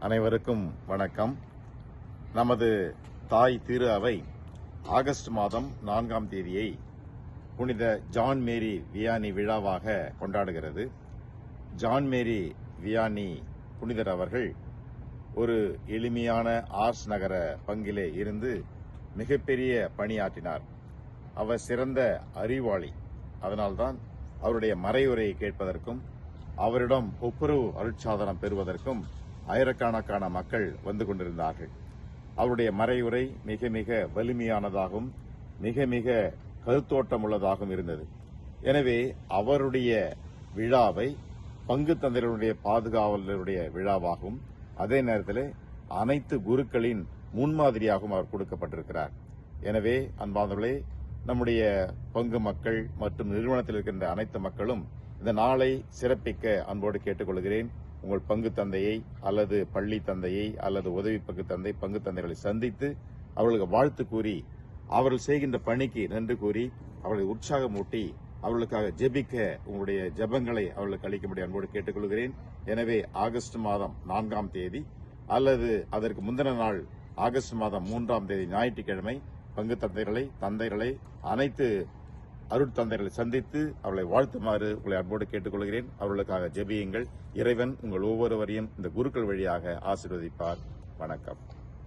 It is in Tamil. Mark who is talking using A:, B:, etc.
A: அனைவருக்கும் வணக்கம். நமது தாய் திரு அவை ஆகஸ்ட் மாதம் நான்காம் தேதியை புனித ஜான் மேரி வியானி விழாவாக கொண்டாடுகிறது. ஜான் மேரி வியானி புனிதர் அவர்கள் ஒரு எளிமையான ஆர்ஸ் நகர பங்கிலே இருந்து மிகப்பெரிய பணியாற்றினார். அவர் சிறந்த அறிவாளி. அதனால்தான் அவருடைய மறையுரையை கேட்பதற்கும் அவரிடம் ஒப்புரவு அருட்சாதனம் பெறுவதற்கும் ஆயிரக்கணக்கான மக்கள் வந்து கொண்டிருந்தார்கள். அவருடைய மறைவுரை மிக மிக வலிமையானதாகவும் மிக மிக கருத்தோட்டம் உள்ளதாகவும் இருந்தது. எனவே அவருடைய விழாவை பங்கு தந்தையருடைய பாதுகாவலருடைய விழாவாகவும் அதே நேரத்தில் அனைத்து குருக்களின் முன்மாதிரியாகவும் அவர் கொடுக்கப்பட்டிருக்கிறார். எனவே அன்பானவர்களே நம்முடைய பங்கு மக்கள் மற்றும் நிறுவனத்தில் இருக்கின்ற அனைத்து மக்களும் இந்த நாளை சிறப்பிக்க அன்போடு கேட்டுக்கொள்கிறேன். உங்கள் பங்கு தந்தையை அல்லது பள்ளி தந்தையை அல்லது உதவி பங்கு தந்தை பங்கு தந்தைகளை சந்தித்து அவர்களுக்கு வாழ்த்து கூறி அவர்கள் செய்கின்ற பணிக்கு நன்றி கூறி அவர்களை உற்சாகமூட்டி அவர்களுக்காக ஜெபிக்க உங்களுடைய ஜெபங்களை அவர்களுக்கு அளிக்கும்படி அன்போடு கேட்டுக்கொள்கிறேன். எனவே ஆகஸ்ட் மாதம் நான்காம் தேதி அல்லது அதற்கு முந்தின நாள் ஆகஸ்ட் மாதம் மூன்றாம் தேதி ஞாயிற்றுக்கிழமை பங்கு தந்தைகளை தந்தைகளை அனைத்து அருட்தந்தைகளை சந்தித்து அவளை வாழ்த்துமாறு உங்களை அன்போடு கேட்டுக்கொள்கிறேன். அவர்களுக்காக ஜெபியுங்கள். இறைவன் உங்கள் ஒவ்வொருவரையும் இந்த குருக்கள் வழியாக ஆசீர்வதிப்பார். வணக்கம்.